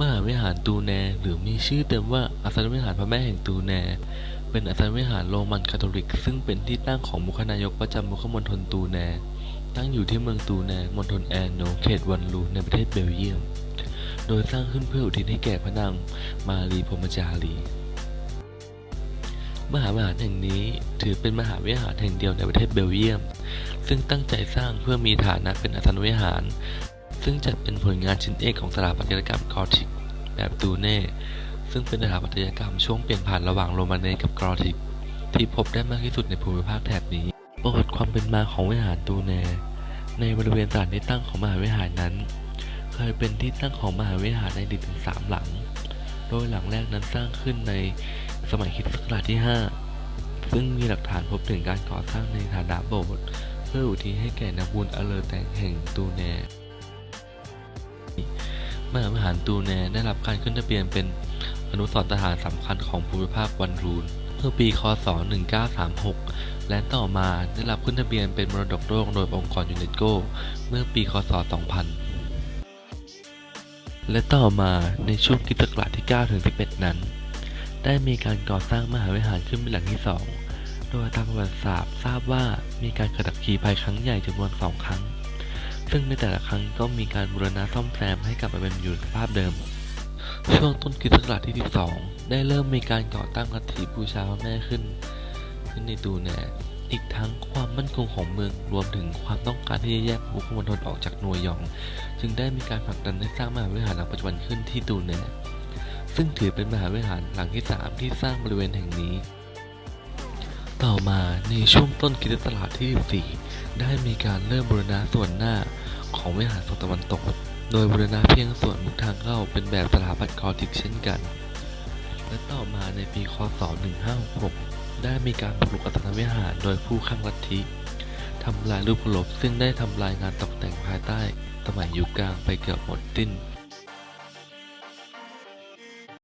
มหาวิหารตูแน หรือมีชื่อเต็มว่าอาสนวิหารพระแม่แห่งตูแน เป็นอาสนวิหารโรมันคาทอลิก ซึ่งเป็นที่ตั้งของมุขนายกประจำมุขมณฑลตูแน ตั้งอยู่ที่เมืองตูแนมณฑลแอนโนเขตวันลูในประเทศเบลเยียม โดยสร้างขึ้นเพื่ออุทิศให้แก่พระนางมารีพมจารี มหาวิหารแห่งนี้ถือเป็นมหาวิหารแห่งเดียวในประเทศเบลเยียม ซึ่งตั้งใจสร้างเพื่อมีฐานะเป็นอาสนวิหาร ซึ่งจัดเป็นผลงานชิ้นเอกของสถาปัตยกรรมกอธิก แบบตูเน่ ซึ่งเป็นสถาปัตยกรรมช่วงเปลี่ยนผ่านระหว่างโรมาเนสกับกอธิก ที่พบได้มากที่สุดในภูมิภาคแถบนี้ ประวัติความเป็นมาของวิหารตูเน่ ในบริเวณสถานที่ตั้งของมหาวิหารนั้น เคยเป็นที่ตั้งของมหาวิหารในอดีตถึงสามหลัง โดยหลังแรกนั้นสร้างขึ้นในสมัยคริสตศักราชที่ 5 ซึ่งมีหลักฐานพบถึงการก่อสร้างในฐานะโบสถ์เพื่ออุทิศให้แก่นักบุญอเลอแตงแห่งตูแน มหาวิหารตูแนได้รับการขึ้นทะเบียนเป็นอนุสรณ์สถานสำคัญของภูมิภาควันรูนเมื่อปีคศ 1936 และต่อมาได้รับขึ้นทะเบียนเป็นมรดกโลกโดยองค์กรยูเนสโกเมื่อปีคศ 2000 และต่อมาในช่วงคริสตศักราชที่ 9 ถึง 11 นั้น ได้มีการก่อสร้างมหาวิหารขึ้นเป็นหลังที่สองโดยตามประวัติศาสตร์ทราบว่ามีการกระดักขีภัยครั้งใหญ่จำนวนสองครั้ง ซึ่งในแต่ละครั้งก็มีการบูรณะซ่อมแซมให้กลับมาเป็นอยู่ในสภาพเดิม ช่วงต้นคริสตศักราชที่ 12 ได้เริ่มมีการก่อตั้งลัทธิบูชาพระแม่ขึ้น ขึ้นในตูแนอีกทั้งความมั่นคงของเมืองรวมถึงความต้องการที่จะแยกมุขมณฑลออกจากนวยยอง จึงได้มีการผลักดันให้สร้างมหาวิหารหลังปัจจุบันขึ้นที่ตูแนซึ่งถือเป็นมหาวิหารหลังที่ 3 ที่สร้างบริเวณแห่งนี้ ต่อมาในช่วงต้นคริสตศักราชที่ 14 ได้มีการเริ่มบูรณะส่วนหน้าของวิหารฝั่งตะวันตก โดยบูรณะเพียงส่วนมุกทางเข้าเป็นแบบสถาปัตย์กอติกเช่นกัน และต่อมาในปีคศ 1566 ได้มีการบุกรุกอัตนวิหารโดยผู้ข้างลัทธิทำลายรูปเคารพซึ่งได้ทำลายงานตกแต่งภายใต้สมัยยุคกลางไปเกือบหมดสิ้น